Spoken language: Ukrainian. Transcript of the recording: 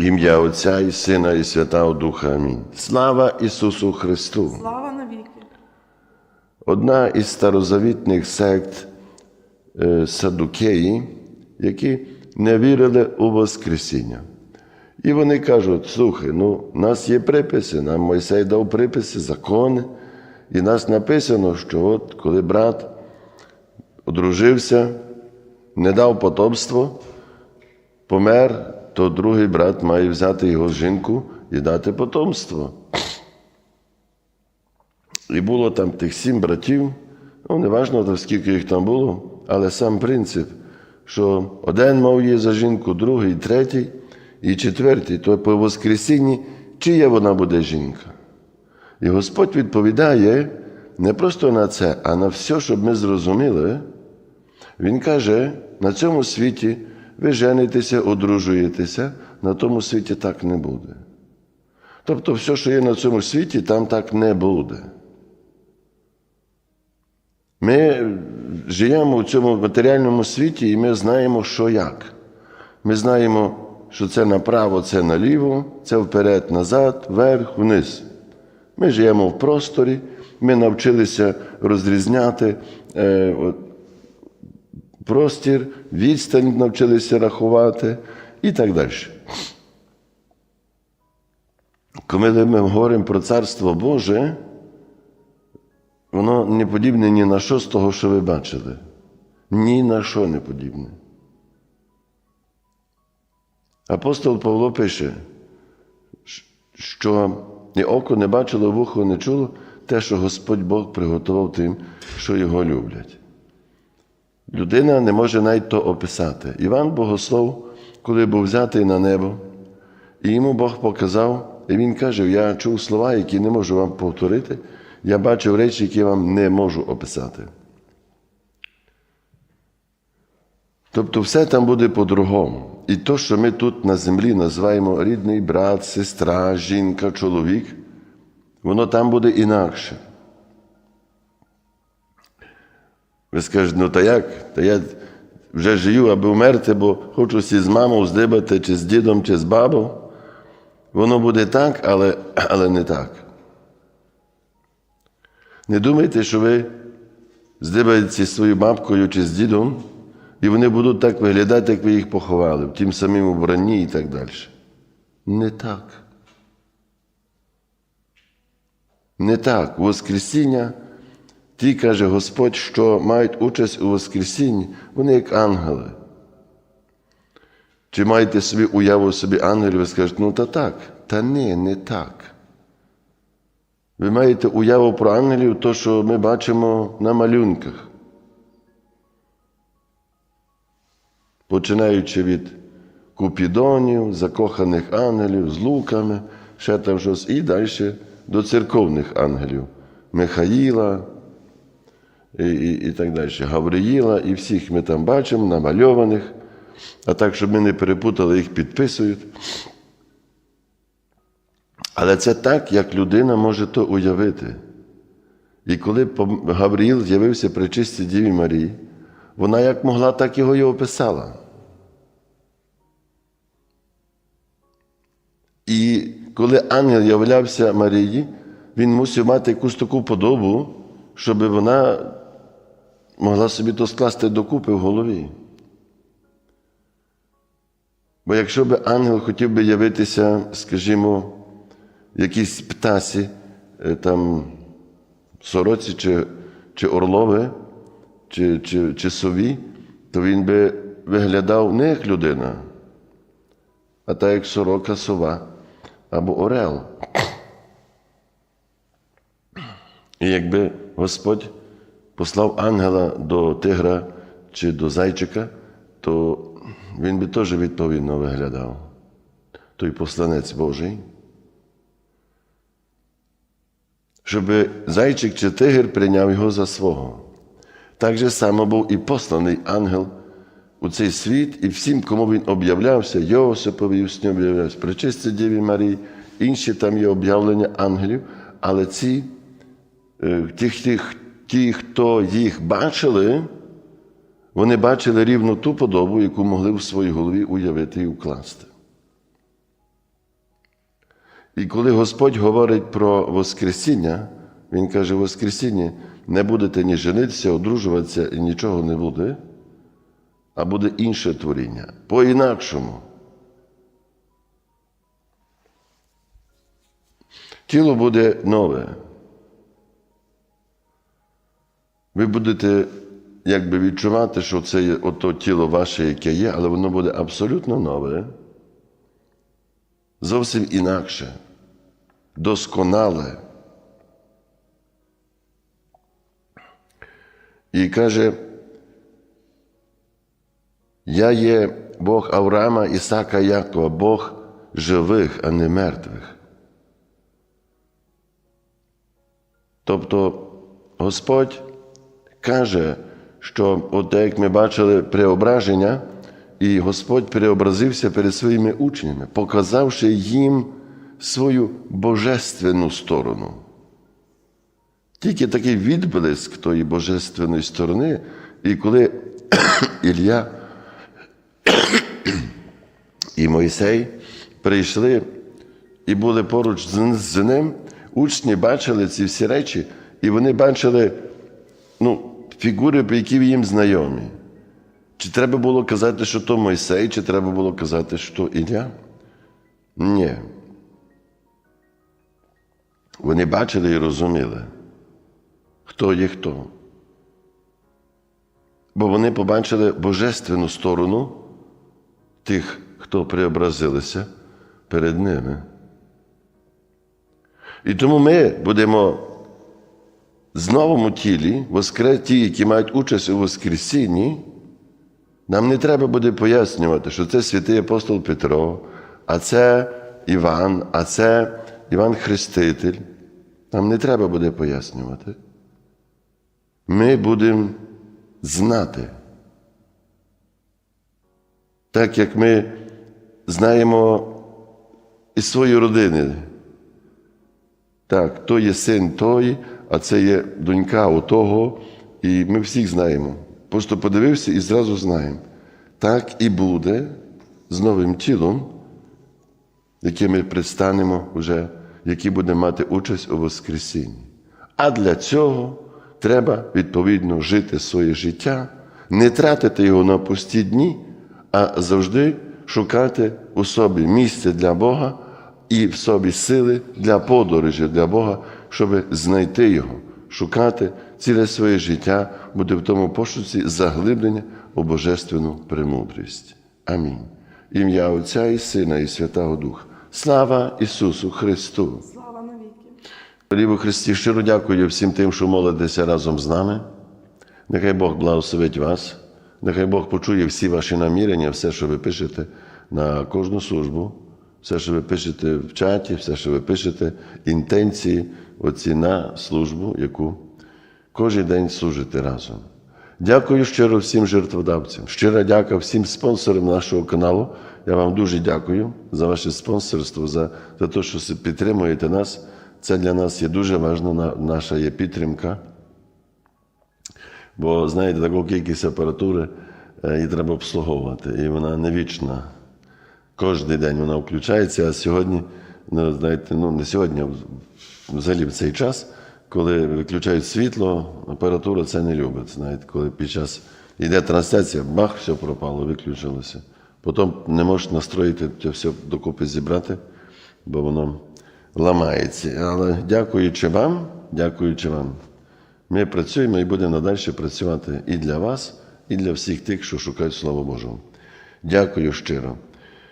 Ім'я Отця і Сина, і Святого Духа. Амінь. Слава Ісусу Христу! Слава навіки. Одна із старозавітних сект е, Садукеї, які не вірили у Воскресіння. І вони кажуть: слухай, ну, у нас є приписи, нам Мойсей дав приписи, закони, і нас написано, що от коли брат одружився, не дав потомство, помер, то другий брат має взяти його жінку і дати потомство. І було там тих сім братів, ну, не скільки їх там було, але сам принцип, що один мав її за жінку, другий, третій і четвертий, то по Воскресінні, чия вона буде жінка. І Господь відповідає не просто на це, а на все, щоб ми зрозуміли. Він каже: на цьому світі ви женитеся, одружуєтеся, на тому світі так не буде. Тобто, все, що є на цьому світі, там так не буде. Ми живемо в цьому матеріальному світі і ми знаємо, що як. Ми знаємо, що це направо, це наліво, це вперед, назад, вверх, вниз. Ми живемо в просторі, ми навчилися розрізняти е, простір, відстань навчилися рахувати і так далі. Коли ми говоримо про Царство Боже, воно не подібне ні на що з того, що ви бачили. Ні на що не подібне. Апостол Павло пише, що ні око не бачило, вухо не чуло те, що Господь Бог приготував тим, що його люблять. Людина не може навіть то описати. Іван Богослов, коли був взятий на небо, і йому Бог показав, і він каже: Я чув слова, які не можу вам повторити. Я бачив речі, які я вам не можу описати. Тобто все там буде по-другому. І то, що ми тут на землі називаємо рідний брат, сестра, жінка, чоловік, воно там буде інакше. Ви скажете, ну та як? Та я вже живу, аби вмерти, бо хочу сі з мамою здибати, чи з дідом, чи з бабою. Воно буде так, але, але не так. Не думайте, що ви здибаєте зі своєю бабкою чи з дідом, і вони будуть так виглядати, як ви їх поховали, в тім самим убранні і так далі. Не так. Не так. Воскресіння, ті, каже Господь, що мають участь у Воскресінні, вони як ангели. Чи маєте собі уяву собі ангелів, ви скажете, ну та так, та ні, не так. Ви маєте уяву про ангелів, то, що ми бачимо на малюнках. Починаючи від купідонів, закоханих ангелів з луками, ще там щось, і далі до церковних ангелів Михаїла і, і, і так далі, Гавриїла, і всіх ми там бачимо, намальованих, а так, щоб ми не перепутали, їх підписують. Але це так, як людина може то уявити. І коли Гавриїл з'явився при чистій Діві Марії, вона як могла, так його і описала. І коли ангел являвся Марії, він мусив мати якусь таку подобу, щоб вона могла собі то скласти докупи в голові. Бо якщо б ангел хотів би явитися, скажімо, якійсь птасі, е, там, сороці чи, чи орлове, чи, чи, чи сові, то він би виглядав не як людина, а так як сорока сова або орел. І якби Господь послав ангела до тигра чи до зайчика, то він би теж відповідно виглядав. Той посланець Божий. Щоб зайчик чи тигр прийняв його за свого. Так же само був і посланий ангел у цей світ, і всім, кому він об'являвся, Йосипові сні об'являвся, Пречисті Діві Марії, інші там є об'явлення ангелів, але ці, е, ті, ті, хто їх бачили, вони бачили рівно ту подобу, яку могли в своїй голові уявити і укласти. І коли Господь говорить про Воскресіння, Він каже, Воскресіння не будете ні женитися, одружуватися і нічого не буде, а буде інше творіння. По-інакшому. Тіло буде нове. Ви будете якби відчувати, що це є ото тіло ваше, яке є, але воно буде абсолютно нове, зовсім інакше, досконале. І каже, я є Бог Авраама, Ісака, Якова, Бог живих, а не мертвих. Тобто Господь каже, що от як ми бачили преображення, і Господь преобразився перед своїми учнями, показавши їм свою божественну сторону. Тільки такий відблиск тої божественної сторони, і коли Ілля і Мойсей прийшли і були поруч з ним, учні бачили ці всі речі, і вони бачили ну, фігури, які їм знайомі. Чи треба було казати, що то Мойсей, чи треба було казати, що то Ілля? Ні. Вони бачили і розуміли, хто є хто. Бо вони побачили божественну сторону тих, хто преобразилися перед ними. І тому ми будемо з новому тілі, воскрес, ті, які мають участь у Воскресінні, нам не треба буде пояснювати, що це святий апостол Петро, а це Іван, а це Іван Хреститель. Нам не треба буде пояснювати. Ми будемо знати. Так як ми знаємо із своєї родини. Так, то є син той, а це є донька отого, і ми всіх знаємо. Просто подивився і зразу знаємо. Так і буде з новим тілом, яке ми предстанемо вже, який буде мати участь у Воскресінні. А для цього треба відповідно жити своє життя, не тратити його на пусті дні, а завжди шукати у собі місце для Бога і в собі сили для подорожі для Бога, щоб знайти Його, шукати ціле своє життя, буде в тому пошуці заглиблення у божественну премудрість. Амінь. Ім'я Отця і Сина, і Святого Духа. Слава Ісусу Христу! Слава навіки. Христі, щиро дякую всім тим, що молитеся разом з нами. Нехай Бог благословить вас, нехай Бог почує всі ваші намірення, все, що ви пишете на кожну службу, все, що ви пишете в чаті, все, що ви пишете, інтенції оці на службу, яку кожен день служите разом. Дякую щиро всім жертводавцям. Щира дяка всім спонсорам нашого каналу. Я вам дуже дякую за ваше спонсорство, за, за те, що підтримуєте нас. Це для нас є дуже важливо, наша є підтримка. Бо, знаєте, таку кількість апаратури е, її треба обслуговувати, і вона не вічна. Кожен день вона включається, а сьогодні, ну, знаєте, ну не сьогодні, а взагалі в цей час, коли виключають світло, апаратура це не любить. Знаєте, коли під час йде трансляція, бах, все пропало, виключилося. Потім не можеш настроїти це все докупи зібрати, бо воно ламається. Але дякуючи вам, дякуючи вам, ми працюємо і будемо надалі працювати і для вас, і для всіх тих, що шукають Слово Божого. Дякую щиро.